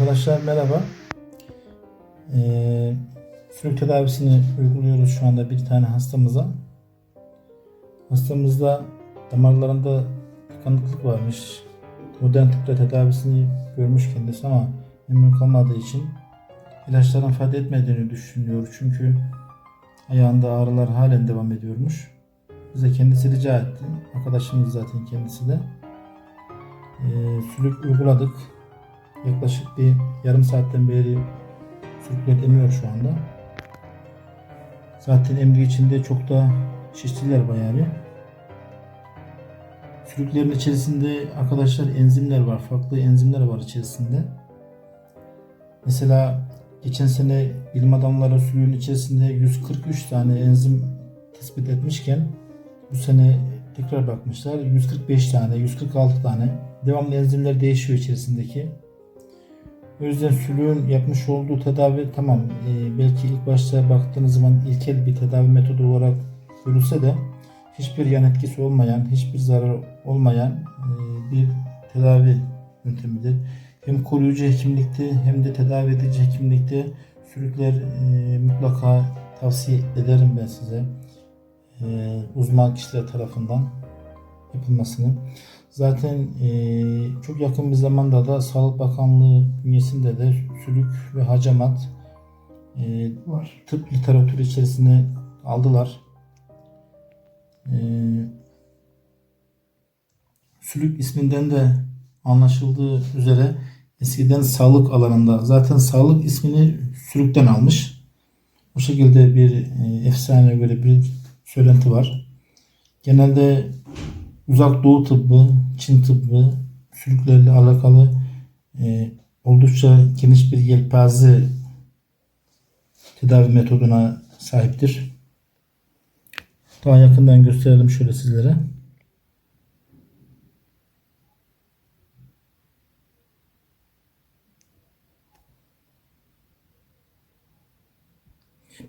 Arkadaşlar merhaba. Ee, sürük tedavisini uyguluyoruz şu anda bir tane hastamıza. Hastamızda damarlarında tıkanıklık varmış. Modern tıpla tedavisini görmüş kendisi ama memnun kalmadığı için ilaçların fayda etmediğini düşünüyor. Çünkü ayağında ağrılar halen devam ediyormuş. Bize kendisi rica etti. Arkadaşımız zaten kendisi de. Ee, sülük uyguladık. Yaklaşık bir yarım saatten beri sürükler emiyor şu anda. Zaten emdiği içinde çok da şiştiler bayağı bir. Sürüklerin içerisinde arkadaşlar enzimler var. Farklı enzimler var içerisinde. Mesela geçen sene bilim adamları sürüğün içerisinde 143 tane enzim tespit etmişken bu sene tekrar bakmışlar 145 tane, 146 tane. Devamlı enzimler değişiyor içerisindeki. O yüzden sülüğün yapmış olduğu tedavi tamam e, belki ilk başta baktığınız zaman ilkel bir tedavi metodu olarak görülse de hiçbir yan etkisi olmayan, hiçbir zarar olmayan e, bir tedavi yöntemidir. Hem koruyucu hekimlikte hem de tedavi edici hekimlikte sülükler e, mutlaka tavsiye ederim ben size. E, uzman kişiler tarafından yapılmasını. Zaten e, çok yakın bir zamanda da Sağlık Bakanlığı bünyesinde de sülük ve hacamat e, var. Tıp literatürü içerisine aldılar. E, sülük isminden de anlaşıldığı üzere eskiden sağlık alanında zaten sağlık ismini sülükten almış. Bu şekilde bir e, efsane göre bir söylenti var. Genelde uzak doğu tıbbı, Çin tıbbı, sülüklerle alakalı e, oldukça geniş bir yelpaze tedavi metoduna sahiptir. Daha yakından gösterelim şöyle sizlere.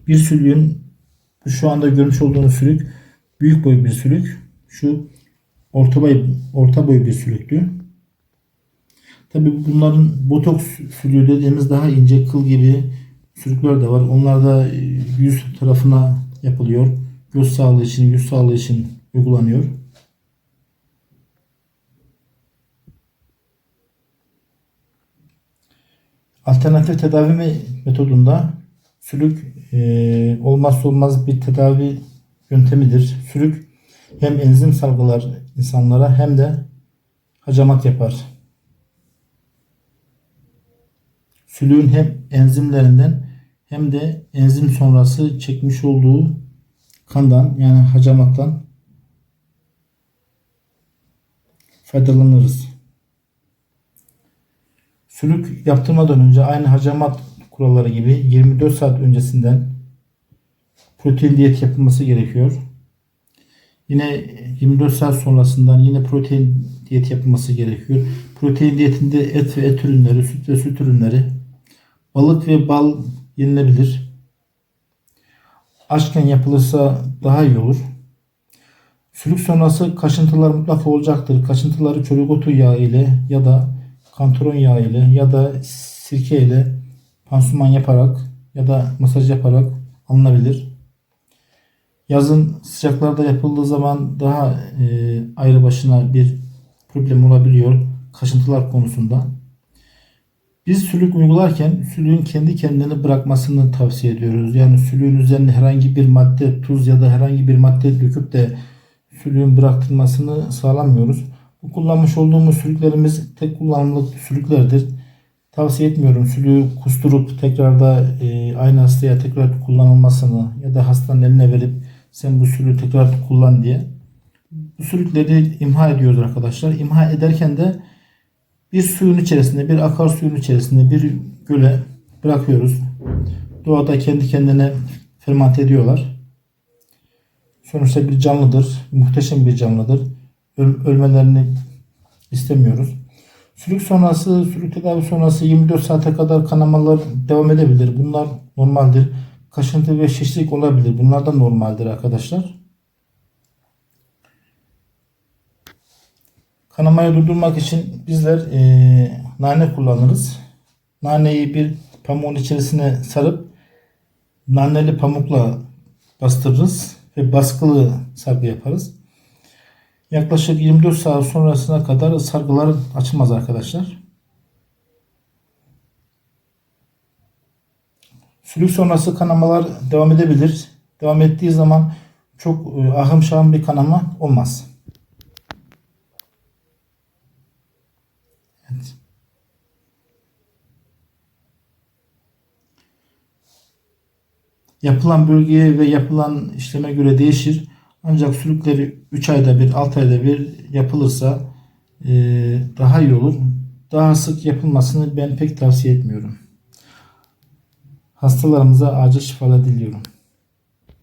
Bir sülüğün şu anda görmüş olduğunuz sülük büyük boy bir sülük. Şu orta boy, orta boy bir sülüktü. Tabi bunların botoks sülüğü dediğimiz daha ince kıl gibi sülükler de var. Onlar da yüz tarafına yapılıyor. Göz sağlığı için, yüz sağlığı için uygulanıyor. Alternatif tedavi metodunda sülük e, olmazsa olmaz bir tedavi yöntemidir. Sülük hem enzim salgılar insanlara hem de hacamat yapar. Sülüğün hem enzimlerinden hem de enzim sonrası çekmiş olduğu kandan yani hacamattan faydalanırız. Sülük yaptırmadan önce aynı hacamat kuralları gibi 24 saat öncesinden protein diyet yapılması gerekiyor. Yine 24 saat sonrasından yine protein diyet yapılması gerekiyor. Protein diyetinde et ve et ürünleri, süt ve süt ürünleri, balık ve bal yenilebilir. Açken yapılırsa daha iyi olur. Sülük sonrası kaşıntılar mutlaka olacaktır. Kaşıntıları çörek otu yağı ile ya da kantaron yağı ile ya da sirke ile pansuman yaparak ya da masaj yaparak alınabilir. Yazın sıcaklarda yapıldığı zaman daha e, ayrı başına bir problem olabiliyor kaşıntılar konusunda. Biz sülük uygularken sülüğün kendi kendini bırakmasını tavsiye ediyoruz. Yani sülüğün üzerine herhangi bir madde, tuz ya da herhangi bir madde döküp de sülüğün bıraktırmasını sağlamıyoruz. Bu kullanmış olduğumuz sülüklerimiz tek kullanımlık sülüklerdir. Tavsiye etmiyorum sülüğü kusturup tekrarda e, aynı hastaya tekrar kullanılmasını ya da hastanın eline verip sen bu sülüğü tekrar kullan diye. Bu sülükleri imha ediyoruz arkadaşlar. İmha ederken de bir suyun içerisinde, bir akarsuyun içerisinde bir göle bırakıyoruz. Doğada kendi kendine fermante ediyorlar. Sonuçta bir canlıdır. Muhteşem bir canlıdır. Öl ölmelerini istemiyoruz. Sülük sonrası, sülük tedavi sonrası 24 saate kadar kanamalar devam edebilir. Bunlar normaldir. Kaşıntı ve şişlik olabilir. Bunlar da normaldir arkadaşlar. Kanamayı durdurmak için bizler e, nane kullanırız. naneyi bir pamuğun içerisine sarıp naneli pamukla bastırırız ve baskılı sargı yaparız. Yaklaşık 24 saat sonrasına kadar sargılar açılmaz arkadaşlar. Sülük sonrası kanamalar devam edebilir. Devam ettiği zaman çok e, ahım şahım bir kanama olmaz. Evet. Yapılan bölgeye ve yapılan işleme göre değişir. Ancak sülükleri 3 ayda bir, 6 ayda bir yapılırsa e, daha iyi olur. Daha sık yapılmasını ben pek tavsiye etmiyorum. Hastalarımıza acil şifalar diliyorum.